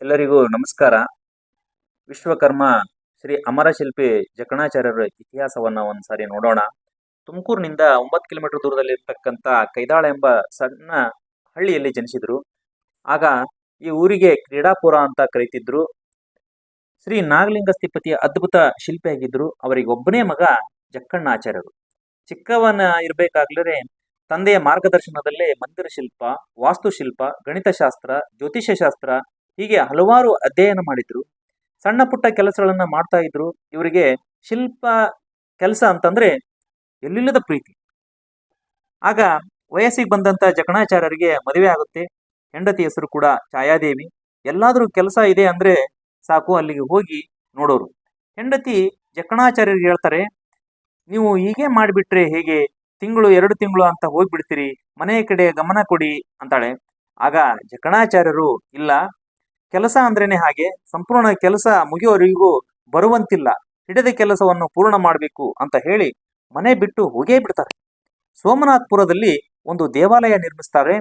ಎಲ್ಲರಿಗೂ ನಮಸ್ಕಾರ. ವಿಶ್ವಕರ್ಮ ಶ್ರೀ ಅಮರಶಿಲ್ಪಿ ಜಕಣಾಚಾರ್ಯರ ಇತಿಹಾಸವನ್ನ ಒಂದ್ಸಾರಿ ನೋಡೋಣ. ತುಮಕೂರಿನಿಂದ ಒಂಬತ್ತು ಕಿಲೋಮೀಟರ್ ದೂರದಲ್ಲಿರ್ತಕ್ಕಂಥ ಕೈದಾಳ ಎಂಬ ಸಣ್ಣ ಹಳ್ಳಿಯಲ್ಲಿ ಜನಿಸಿದ್ರು. ಆಗ ಈ ಊರಿಗೆ ಕ್ರೀಡಾಪುರ ಅಂತ ಕರೀತಿದ್ರು. ಶ್ರೀ ನಾಗಲಿಂಗ ಸ್ಥಿಪತಿಯ ಅದ್ಭುತ ಶಿಲ್ಪಿಯಾಗಿದ್ದರು ಅವರಿಗೆ ಒಬ್ಬನೇ ಮಗ ಜಕ್ಕಣ್ಣಾಚಾರ್ಯರು ಚಿಕ್ಕವನ ಇರಬೇಕಾಗ್ಲೇ ತಂದೆಯ ಮಾರ್ಗದರ್ಶನದಲ್ಲೇ ಮಂದಿರ ಶಿಲ್ಪ ವಾಸ್ತುಶಿಲ್ಪ, ಗಣಿತಶಾಸ್ತ್ರ ಜ್ಯೋತಿಷ್ಯ ಶಾಸ್ತ್ರ ಹೀಗೆ ಹಲವಾರು ಅಧ್ಯಯನ ಮಾಡಿದ್ರು. ಸಣ್ಣ ಪುಟ್ಟ ಕೆಲಸಗಳನ್ನ ಮಾಡ್ತಾ ಇದ್ರು. ಇವರಿಗೆ ಶಿಲ್ಪ ಕೆಲಸ ಅಂತಂದ್ರೆ ಎಲ್ಲಿಲ್ಲದ ಪ್ರೀತಿ. ಆಗ ವಯಸ್ಸಿಗೆ ಬಂದಂತ ಜಕಣಾಚಾರ್ಯರಿಗೆ ಮದುವೆ ಆಗುತ್ತೆ. ಹೆಂಡತಿ ಹೆಸರು ಕೂಡ ಛಾಯಾದೇವಿ. ಎಲ್ಲಾದರೂ ಕೆಲಸ ಇದೆ ಅಂದ್ರೆ ಸಾಕು, ಅಲ್ಲಿಗೆ ಹೋಗಿ ನೋಡೋರು. ಹೆಂಡತಿ ಜಕಣಾಚಾರ್ಯರಿಗೆ ಹೇಳ್ತಾರೆ, ನೀವು ಹೀಗೆ ಮಾಡಿಬಿಟ್ರೆ ಹೇಗೆ? ತಿಂಗಳು, ಎರಡು ತಿಂಗಳು ಅಂತ ಹೋಗ್ಬಿಡ್ತೀರಿ. ಮನೆಯ ಕಡೆ ಗಮನ ಕೊಡಿ ಅಂತಾಳೆ. ಆಗ ಜಕಣಾಚಾರ್ಯರು, ಇಲ್ಲ ಕೆಲಸ ಅಂದ್ರೇನೆ ಹಾಗೆ ಸಂಪೂರ್ಣ ಕೆಲಸ ಮುಗಿಯೋರಿಗೂ ಬರುವಂತಿಲ್ಲ. ಹಿಡಿದ ಕೆಲಸವನ್ನು ಪೂರ್ಣ ಮಾಡಬೇಕು ಅಂತ ಹೇಳಿ ಮನೆ ಬಿಟ್ಟು ಹೋಗೇ ಬಿಡ್ತಾರೆ. ಸೋಮನಾಥ್ಪುರದಲ್ಲಿ ಒಂದು ದೇವಾಲಯ ನಿರ್ಮಿಸ್ತಾರೆ.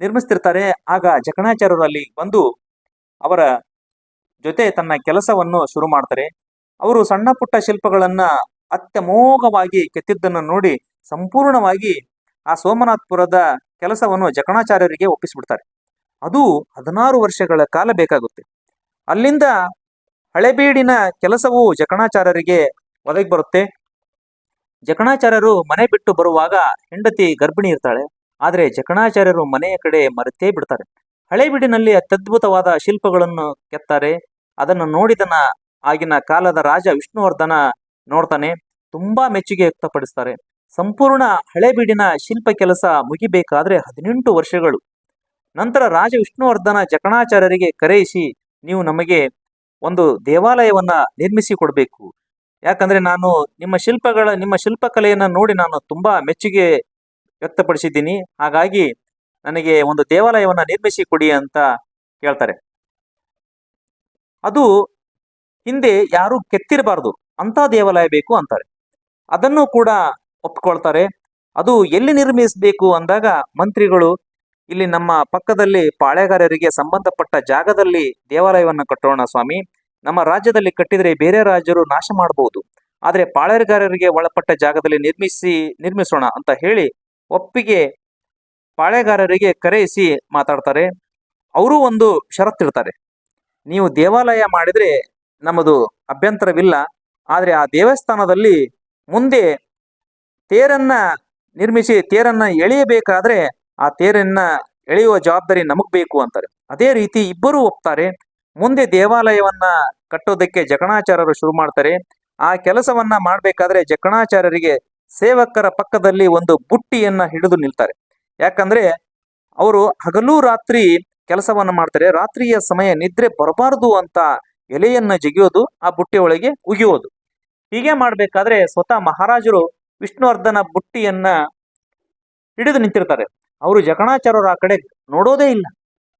ನಿರ್ಮಿಸ್ತಿರ್ತಾರೆ. ಆಗ ಜಕಣಾಚಾರ್ಯರು ಅಲ್ಲಿ ಬಂದು ಅವರ ಜೊತೆ ತನ್ನ ಕೆಲಸವನ್ನು ಶುರು ಮಾಡ್ತಾರೆ. ಅವರು ಸಣ್ಣ ಪುಟ್ಟ ಶಿಲ್ಪಗಳನ್ನ ಅತ್ಯಮೋಘವಾಗಿ ಕೆತ್ತಿದ್ದನ್ನು ನೋಡಿ ಸಂಪೂರ್ಣವಾಗಿ ಆ ಸೋಮನಾಥ್ಪುರದ ಕೆಲಸವನ್ನು ಜಕಣಾಚಾರ್ಯರಿಗೆ ಒಪ್ಪಿಸ್ಬಿಡ್ತಾರೆ. ಅದು ಹದಿನಾರು ವರ್ಷಗಳ ಕಾಲ ಬೇಕಾಗುತ್ತೆ. ಅಲ್ಲಿಂದ ಹಳೆಬೀಡಿನ ಕೆಲಸವು ಜಕಣಾಚಾರ್ಯರಿಗೆ ಒದಗಿ ಬರುತ್ತೆ. ಜಕಣಾಚಾರ್ಯರು ಮನೆ ಬಿಟ್ಟು ಬರುವಾಗ ಹೆಂಡತಿ ಗರ್ಭಿಣಿ ಇರ್ತಾಳೆ. ಆದರೆ ಜಕಣಾಚಾರ್ಯರು ಮನೆಯ ಕಡೆ ಮರೆತೇ ಬಿಡ್ತಾರೆ. ಹಳೆಬೀಡಿನಲ್ಲಿ ಅತ್ಯದ್ಭುತವಾದ ಶಿಲ್ಪಗಳನ್ನು ಕೆತ್ತಾರೆ. ಅದನ್ನು ನೋಡಿದನ ಆಗಿನ ಕಾಲದ ರಾಜ ವಿಷ್ಣುವರ್ಧನ ನೋಡ್ತಾನೆ. ತುಂಬಾ ಮೆಚ್ಚುಗೆ ವ್ಯಕ್ತಪಡಿಸ್ತಾರೆ. ಸಂಪೂರ್ಣ ಹಳೆಬೀಡಿನ ಶಿಲ್ಪ ಕೆಲಸ ಮುಗಿಬೇಕಾದ್ರೆ ಹದಿನೆಂಟು ವರ್ಷಗಳು. ನಂತರ ರಾಜ ವಿಷ್ಣುವರ್ಧನ ಜಕಣಾಚಾರ್ಯರಿಗೆ ಕರೆಯಿಸಿ, ನೀವು ನಮಗೆ ಒಂದು ದೇವಾಲಯವನ್ನ ನಿರ್ಮಿಸಿ ಕೊಡಬೇಕು. ಯಾಕಂದ್ರೆ ನಾನು ನಿಮ್ಮ ಶಿಲ್ಪಗಳ, ನಿಮ್ಮ ಶಿಲ್ಪಕಲೆಯನ್ನ ನೋಡಿ ನಾನು ತುಂಬಾ ಮೆಚ್ಚುಗೆ ವ್ಯಕ್ತಪಡಿಸಿದ್ದೀನಿ. ಹಾಗಾಗಿ ನನಗೆ ಒಂದು ದೇವಾಲಯವನ್ನ ನಿರ್ಮಿಸಿ ಕೊಡಿ ಅಂತ ಕೇಳ್ತಾರೆ. ಅದು ಹಿಂದೆ ಯಾರು ಕೆತ್ತಿರಬಾರದು. ಅಂತ ದೇವಾಲಯ ಬೇಕು ಅಂತಾರೆ. ಅದನ್ನು ಕೂಡ ಒಪ್ಕೊಳ್ತಾರೆ. ಅದು ಎಲ್ಲಿ ನಿರ್ಮಿಸಬೇಕು ಅಂದಾಗ ಮಂತ್ರಿಗಳು ಇಲ್ಲಿ ನಮ್ಮ ಪಕ್ಕದಲ್ಲಿ ಪಾಳೆಗಾರರಿಗೆ ಸಂಬಂಧಪಟ್ಟ ಜಾಗದಲ್ಲಿ ದೇವಾಲಯವನ್ನು ಕಟ್ಟೋಣ ಸ್ವಾಮಿ. ನಮ್ಮ ರಾಜ್ಯದಲ್ಲಿ ಕಟ್ಟಿದರೆ ಬೇರೆ ರಾಜ್ಯರು ನಾಶ ಮಾಡಬಹುದು ಆದರೆ ಪಾಳೆಗಾರರಿಗೆ ಒಳಪಟ್ಟ ಜಾಗದಲ್ಲಿ ನಿರ್ಮಿಸಿ, ನಿರ್ಮಿಸೋಣ ಅಂತ ಹೇಳಿ ಒಪ್ಪಿಗೆ ಪಾಳೆಗಾರರಿಗೆ ಕರೆಯಿಸಿ ಮಾತಾಡ್ತಾರೆ. ಅವರು ಒಂದು ಷರತ್ತಿಡ್ತಾರೆ ನೀವು ದೇವಾಲಯ ಮಾಡಿದರೆ ನಮ್ಮದು ಅಭ್ಯಂತರವಿಲ್ಲ. ಆದರೆ ಆ ದೇವಸ್ಥಾನದಲ್ಲಿ ಮುಂದೆ ತೇರನ್ನ ನಿರ್ಮಿಸಿ, ತೇರನ್ನ ಎಳೆಯಬೇಕಾದ್ರೆ ಆ ತೇರನ್ನ ಎಳೆಯುವ ಜವಾಬ್ದಾರಿ ನಮಗ್ ಬೇಕು ಅಂತಾರೆ. ಅದೇ ರೀತಿ ಇಬ್ಬರು ಒಪ್ತಾರೆ. ಮುಂದೆ ದೇವಾಲಯವನ್ನ ಕಟ್ಟೋದಕ್ಕೆ ಜಕಣಾಚಾರ್ಯರು ಶುರು ಮಾಡ್ತಾರೆ. ಆ ಕೆಲಸವನ್ನ ಮಾಡ್ಬೇಕಾದ್ರೆ ಜಕಣಾಚಾರ್ಯರಿಗೆ ಸೇವಕರ ಪಕ್ಕದಲ್ಲಿ ಒಂದು ಬುಟ್ಟಿಯನ್ನ ಹಿಡಿದು ನಿಲ್ತಾರೆ. ಯಾಕಂದ್ರೆ ಅವರು ಹಗಲು ರಾತ್ರಿ ಕೆಲಸವನ್ನ ಮಾಡ್ತಾರೆ. ರಾತ್ರಿಯ ಸಮಯ ನಿದ್ರೆ ಬರಬಾರದು ಅಂತ ಎಲೆಯನ್ನ ಜಗಿಯೋದು, ಆ ಬುಟ್ಟಿ ಒಳಗೆ ಉಗಿಯೋದು. ಹೀಗೆ ಮಾಡ್ಬೇಕಾದ್ರೆ ಸ್ವತಃ ಮಹಾರಾಜರು ವಿಷ್ಣುವರ್ಧನ ಬುಟ್ಟಿಯನ್ನ ಹಿಡಿದು ನಿಂತಿರ್ತಾರೆ. ಅವರು ಜಕಣಾಚಾರ್ಯರು ಆ ಕಡೆ ನೋಡೋದೇ ಇಲ್ಲ.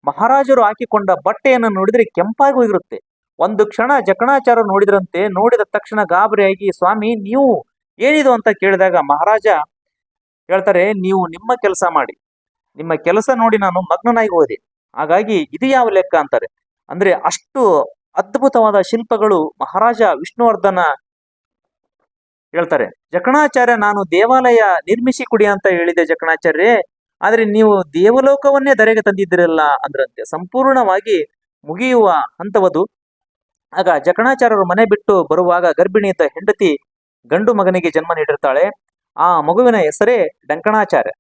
ಮಹಾರಾಜರು ಹಾಕಿಕೊಂಡ ಬಟ್ಟೆಯನ್ನು ನೋಡಿದ್ರೆ ಕೆಂಪಾಗಿ ಹೋಗಿರುತ್ತೆ. ಒಂದು ಕ್ಷಣ ಜಕಣಾಚಾರ್ಯರು ನೋಡಿದ್ರಂತೆ, ನೋಡಿದ ತಕ್ಷಣ ಗಾಬರಿಯಾಗಿ, ಸ್ವಾಮಿ, ನೀವು ಏನಿದು ಅಂತ ಕೇಳಿದಾಗ ಮಹಾರಾಜ ಹೇಳ್ತಾರೆ, ನೀವು ನಿಮ್ಮ ಕೆಲಸ ಮಾಡಿ. ನಿಮ್ಮ ಕೆಲಸ ನೋಡಿ ನಾನು ಮಗ್ನನಾಗಿ ಹೋದೆ. ಹಾಗಾಗಿ ಇದು ಯಾವ ಲೆಕ್ಕ? ಅಂತಾರೆ. ಅಂದ್ರೆ ಅಷ್ಟು ಅದ್ಭುತವಾದ ಶಿಲ್ಪಗಳು ಮಹಾರಾಜ ವಿಷ್ಣುವರ್ಧನ ಹೇಳ್ತಾರೆ. ಜಕಣಾಚಾರ್ಯ, ನಾನು ದೇವಾಲಯ ನಿರ್ಮಿಸಿ ಕೊಡಿ ಅಂತ ಹೇಳಿದೆ ಜಕಣಾಚಾರ್ಯ ಆದ್ರೆ ನೀವು ದೇವಲೋಕವನ್ನೇ ಧರೆಗೆ ತಂದಿದ್ದೀರಲ್ಲ ಅಂದ್ರಂತೆ. ಸಂಪೂರ್ಣವಾಗಿ ಮುಗಿಯುವ ಹಂತವದು. ಆಗ ಜಕಣಾಚಾರ್ಯರು ಮನೆ ಬಿಟ್ಟು ಬರುವಾಗ ಗರ್ಭಿಣಿ ಅಂತ ಹೆಂಡತಿ ಗಂಡು ಮಗನಿಗೆ ಜನ್ಮ ನೀಡಿರ್ತಾಳೆ. ಆ ಮಗುವಿನ ಹೆಸರೇ ಡಂಕಣಾಚಾರ್ಯ.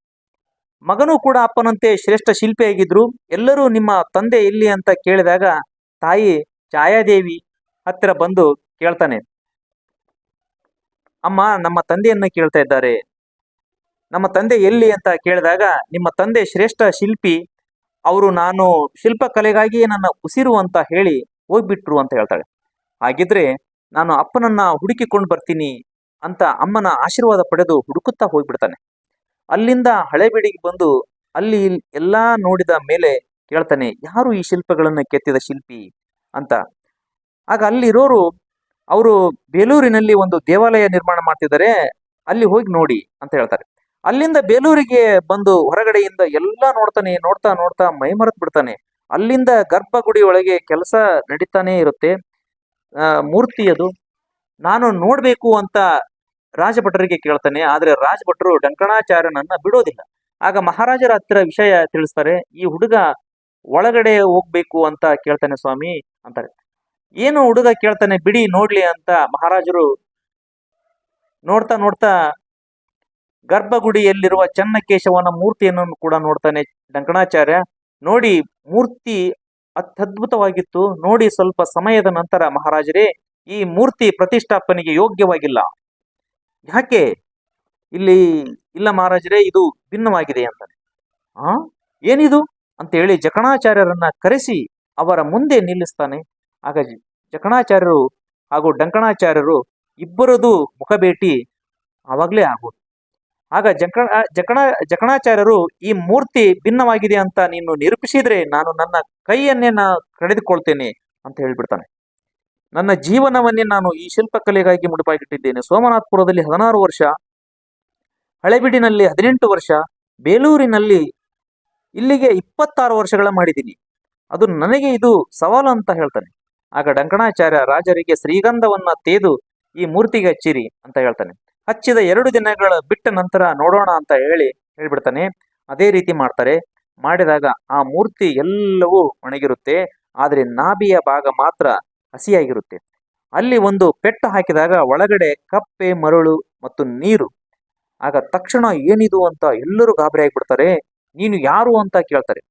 ಮಗನೂ ಕೂಡ ಅಪ್ಪನಂತೆ ಶ್ರೇಷ್ಠ ಶಿಲ್ಪಿಯಾಗಿದ್ರು. ಎಲ್ಲರೂ ನಿಮ್ಮ ತಂದೆ ಇಲ್ಲಿ ಅಂತ ಕೇಳಿದಾಗ ತಾಯಿ ಛಾಯಾದೇವಿ ಹತ್ತಿರ ಬಂದು ಕೇಳ್ತಾನೆ. ಅಮ್ಮ, ನಮ್ಮ ತಂದೆಯನ್ನ ಕೇಳ್ತಾ ಇದ್ದಾರೆ. ನಮ್ಮ ತಂದೆ ಎಲ್ಲಿ ಅಂತ ಕೇಳಿದಾಗ, ನಿಮ್ಮ ತಂದೆ ಶ್ರೇಷ್ಠ ಶಿಲ್ಪಿ, ಅವರು ನಾನು ಶಿಲ್ಪಕಲೆಗಾಗಿ ನನ್ನ ಉಸಿರು ಅಂತ ಹೇಳಿ ಹೋಗ್ಬಿಟ್ರು ಅಂತ ಹೇಳ್ತಾಳೆ. ಹಾಗಿದ್ರೆ ನಾನು ಅಪ್ಪನನ್ನ ಹುಡುಕಿಕೊಂಡು ಬರ್ತೀನಿ ಅಂತ ಅಮ್ಮನ ಆಶೀರ್ವಾದ ಪಡೆದು ಹುಡುಕುತ್ತಾ ಹೋಗ್ಬಿಡ್ತಾನೆ. ಅಲ್ಲಿಂದ ಹಳೆಬೀಡಿಗೆ ಬಂದು ಅಲ್ಲಿ ಎಲ್ಲಾ ನೋಡಿದ ಮೇಲೆ ಕೇಳ್ತಾನೆ, ಯಾರು ಈ ಶಿಲ್ಪಗಳನ್ನು ಕೆತ್ತಿದ ಶಿಲ್ಪಿ? ಅಂತ. ಆಗ ಅಲ್ಲಿರೋರು, ಅವರು ಬೇಲೂರಿನಲ್ಲಿ ಒಂದು ದೇವಾಲಯ ನಿರ್ಮಾಣ ಮಾಡ್ತಿದ್ದಾರೆ, ಅಲ್ಲಿ ಹೋಗಿ ನೋಡಿ, ಅಂತ ಹೇಳ್ತಾರೆ. ಅಲ್ಲಿಂದ ಬೇಲೂರಿಗೆ ಬಂದು ಹೊರಗಡೆಯಿಂದ ಎಲ್ಲ ನೋಡ್ತಾನೆ, ನೋಡ್ತಾ ನೋಡ್ತಾ ಮೈ ಮರೆತ್ ಬಿಡ್ತಾನೆ. ಅಲ್ಲಿಂದ ಗರ್ಭಗುಡಿ ಒಳಗೆ ಕೆಲಸ ನಡೀತಾನೆ ಇರುತ್ತೆ. ಮೂರ್ತಿ ಅದು. ನಾನು ನೋಡ್ಬೇಕು ಅಂತ ರಾಜಭಟ್ರಿಗೆ ಕೇಳ್ತಾನೆ, ಆದ್ರೆ ರಾಜಭಟ್ರು ಡಂಕಣಾಚಾರ್ಯನನ್ನ ಬಿಡೋದಿಲ್ಲ. ಆಗ ಮಹಾರಾಜರ ಹತ್ತಿರ ವಿಷಯ ತಿಳಿಸ್ತಾರೆ, ಈ ಹುಡುಗ ಒಳಗಡೆ ಹೋಗ್ಬೇಕು ಅಂತ ಕೇಳ್ತಾನೆ ಸ್ವಾಮಿ ಅಂತಾರೆ. ಏನು ಹುಡುಗ ಕೇಳ್ತಾನೆ, ಬಿಡಿ ನೋಡ್ಲಿ ಅಂತ ಮಹಾರಾಜರು ನೋಡ್ತಾ ನೋಡ್ತಾ ಗರ್ಭಗುಡಿಯಲ್ಲಿರುವ ಚನ್ನಕೇಶವನ ಮೂರ್ತಿಯನ್ನು ಕೂಡ ನೋಡ್ತಾನೆ ಡಂಕಣಾಚಾರ್ಯ ನೋಡಿ, ಮೂರ್ತಿ ಅತ್ಯದ್ಭುತವಾಗಿತ್ತು. ನೋಡಿ, ಸ್ವಲ್ಪ ಸಮಯದ ನಂತರ ಮಹಾರಾಜರೇ, ಈ ಮೂರ್ತಿ ಪ್ರತಿಷ್ಠಾಪನೆಗೆ ಯೋಗ್ಯವಾಗಿಲ್ಲ. ಯಾಕೆ? ಇಲ್ಲಿ, ಇಲ್ಲ ಮಹಾರಾಜರೇ, ಇದು ಭಿನ್ನವಾಗಿದೆ ಅಂತಾನೆ ಆ? ಏನಿದು? ಅಂತ ಹೇಳಿ ಜಕಣಾಚಾರ್ಯರನ್ನ ಕರೆಸಿ ಅವರ ಮುಂದೆ ನಿಲ್ಲಿಸ್ತಾನೆ. ಆಗ ಜಕಣಾಚಾರ್ಯರು ಹಾಗೂ ಡಂಕಣಾಚಾರ್ಯರು ಇಬ್ಬರದು ಮುಖಭೇಟಿ ಆವಾಗಲೇ ಆಗೋದು. ಆಗ ಜಕಣ ಜಕಣ, ಜಕಣಾಚಾರ್ಯರು ಈ ಮೂರ್ತಿ ಭಿನ್ನವಾಗಿದೆ ಅಂತ ನೀನು ನಿರೂಪಿಸಿದ್ರೆ ನಾನು ನನ್ನ ಕೈಯನ್ನೇ ನಾ ಕಳೆದುಕೊಳ್ತೇನೆ ಅಂತ ಹೇಳ್ಬಿಡ್ತಾನೆ. ನನ್ನ ಜೀವನವನ್ನೇ ನಾನು ಈ ಶಿಲ್ಪಕಲೆಗಾಗಿ ಮುಡಿಪಾಗಿಟ್ಟಿದ್ದೇನೆ. ಸೋಮನಾಥಪುರದಲ್ಲಿ ಹದಿನಾರು ವರ್ಷ, ಹಳೆಬೀಡಿನಲ್ಲಿ ಹದಿನೆಂಟು ವರ್ಷ, ಬೇಲೂರಿನಲ್ಲಿ ಇಲ್ಲಿಗೆ ಇಪ್ಪತ್ತಾರು ವರ್ಷಗಳ ಮಾಡಿದ್ದೀನಿ. ಅದು ನನಗೆ ಇದು ಸವಾಲು ಅಂತ ಹೇಳ್ತಾನೆ. ಆಗ ಡಂಕಣಾಚಾರ್ಯ ರಾಜರಿಗೆ ಶ್ರೀಗಂಧವನ್ನ ತೇದು ಈ ಮೂರ್ತಿಗೆ ಹಚ್ಚಿರಿ ಅಂತ ಹೇಳ್ತಾನೆ. ಹಚ್ಚಿದ ಎರಡು ದಿನಗಳ ಬಿಟ್ಟ ನಂತರ ನೋಡೋಣ ಅಂತ ಹೇಳಿ ಹೇಳ್ಬಿಡ್ತಾನೆ. ಅದೇ ರೀತಿ ಮಾಡ್ತಾರೆ. ಮಾಡಿದಾಗ ಆ ಮೂರ್ತಿ ಎಲ್ಲವೂ ಒಣಗಿರುತ್ತೆ. ಆದರೆ ನಾಭಿಯ ಭಾಗ ಮಾತ್ರ ಹಸಿಯಾಗಿರುತ್ತೆ. ಅಲ್ಲಿ ಒಂದು ಪೆಟ್ಟು ಹಾಕಿದಾಗ ಒಳಗಡೆ ಕಪ್ಪೆ, ಮರಳು ಮತ್ತು ನೀರು. ಆಗ ತಕ್ಷಣ ಏನಿದು ಅಂತ ಎಲ್ಲರೂ ಗಾಬರಿ ಆಗಿಬಿಡ್ತಾರೆ. ನೀನು ಯಾರು ಅಂತ ಕೇಳ್ತಾರೆ.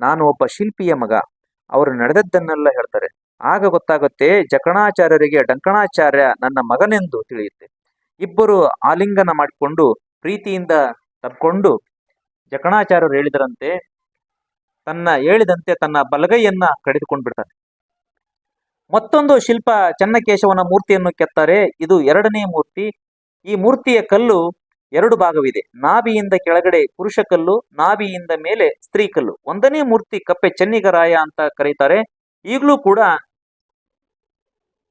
ನಾನು ಒಬ್ಬ ಶಿಲ್ಪಿಯ ಮಗ. ಅವರು ನಡೆದದ್ದನ್ನೆಲ್ಲ ಹೇಳ್ತಾರೆ. ಆಗ ಗೊತ್ತಾಗುತ್ತೆ ಜಕಣಾಚಾರ್ಯರಿಗೆ ಡಂಕಣಾಚಾರ್ಯ ನನ್ನ ಮಗನೆಂದು ತಿಳಿಯುತ್ತೆ. ಇಬ್ಬರು ಆಲಿಂಗನ ಮಾಡಿಕೊಂಡು ಪ್ರೀತಿಯಿಂದ ತಬ್ಕೊಂಡು ಜಕಣಾಚಾರ್ಯರು ಹೇಳಿದರಂತೆ, ತನ್ನ ಹೇಳಿದಂತೆ ತನ್ನ ಬಲಗೈಯನ್ನ ಕಡಿದುಕೊಂಡು ಬಿಡ್ತಾರೆ ಮತ್ತೊಂದು ಶಿಲ್ಪ ಚನ್ನಕೇಶವನ ಮೂರ್ತಿಯನ್ನು ಕೆತ್ತಾರೆ. ಇದು ಎರಡನೇ ಮೂರ್ತಿ. ಈ ಮೂರ್ತಿಯ ಕಲ್ಲು ಎರಡು ಭಾಗವಿದೆ. ನಾಭಿಯಿಂದ ಕೆಳಗಡೆ ಪುರುಷ ಕಲ್ಲು, ನಾಭಿಯಿಂದ ಮೇಲೆ ಸ್ತ್ರೀ ಕಲ್ಲು. ಒಂದನೇ ಮೂರ್ತಿ ಕಪ್ಪೆ ಚೆನ್ನಿಗರಾಯ ಅಂತ ಕರೀತಾರೆ. ಈಗಲೂ ಕೂಡ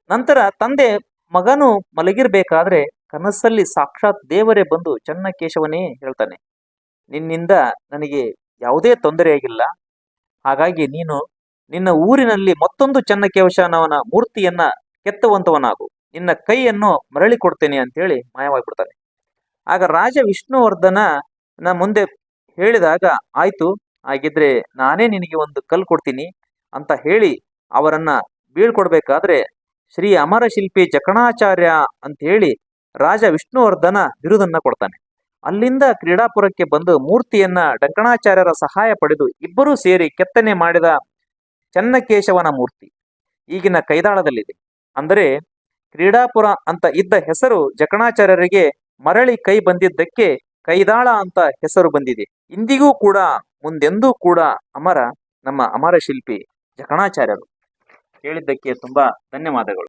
ನಂತರ ತಂದೆ ಮಗನು ಮಲಗಿರ್ಬೇಕಾದ್ರೆ ಕನಸಲ್ಲಿ ಸಾಕ್ಷಾತ್ ದೇವರೇ ಬಂದು ಚನ್ನಕೇಶವನೇ ಹೇಳ್ತಾನೆ. ನಿನ್ನಿಂದ ನನಗೆ ಯಾವುದೇ ತೊಂದರೆಯಾಗಿಲ್ಲ ಹಾಗಾಗಿ ನೀನು ನಿನ್ನ ಊರಿನಲ್ಲಿ ಮತ್ತೊಂದು ಚನ್ನಕೇಶವನ ಮೂರ್ತಿಯನ್ನ ಕೆತ್ತುವಂತವನಾಗು. ನಿನ್ನ ಕೈಯನ್ನು ಮರಳಿ ಕೊಡ್ತೇನೆ ಅಂತೇಳಿ ಮಾಯವಾಗಿಬಿಡ್ತಾನೆ. ಆಗ ರಾಜ ವಿಷ್ಣುವರ್ಧನ ನ ಮುಂದೆ ಹೇಳಿದಾಗ, ಆಯ್ತು, ಹಾಗಿದ್ರೆ ನಾನೇ ನಿನಗೆ ಒಂದು ಕಲ್ಲು ಕೊಡ್ತೀನಿ ಅಂತ ಹೇಳಿ ಅವರನ್ನ ಬೀಳ್ಕೊಡ್ಬೇಕಾದ್ರೆ ಶ್ರೀ ಅಮರಶಿಲ್ಪಿ ಜಕಣಾಚಾರ್ಯ ಅಂತ ಹೇಳಿ ರಾಜ ವಿಷ್ಣುವರ್ಧನ ಬಿರುದನ್ನ ಕೊಡ್ತಾನೆ. ಅಲ್ಲಿಂದ ಕ್ರೀಡಾಪುರಕ್ಕೆ ಬಂದು ಮೂರ್ತಿಯನ್ನ ಡಂಕಣಾಚಾರ್ಯರ ಸಹಾಯ ಪಡೆದು ಇಬ್ಬರೂ ಸೇರಿ ಕೆತ್ತನೆ ಮಾಡಿದ ಚನ್ನಕೇಶವನ ಮೂರ್ತಿ. ಈಗಿನ ಕೈದಾಳದಲ್ಲಿದೆ. ಅಂದರೆ ಕ್ರೀಡಾಪುರ ಅಂತ ಇದ್ದ ಹೆಸರು ಜಕಣಾಚಾರ್ಯರಿಗೆ ಮರಳಿ ಕೈ ಬಂದಿದ್ದಕ್ಕೆ ಕೈದಾಳ ಅಂತ ಹೆಸರು ಬಂದಿದೆ. ಇಂದಿಗೂ ಕೂಡ, ಮುಂದೆಂದೂ ಕೂಡ ಅಮರ ನಮ್ಮ ಅಮರ ಶಿಲ್ಪಿ ಜಕಣಾಚಾರ್ಯರು. ಹೇಳಿದ್ದಕ್ಕೆ ತುಂಬಾ ಧನ್ಯವಾದಗಳು.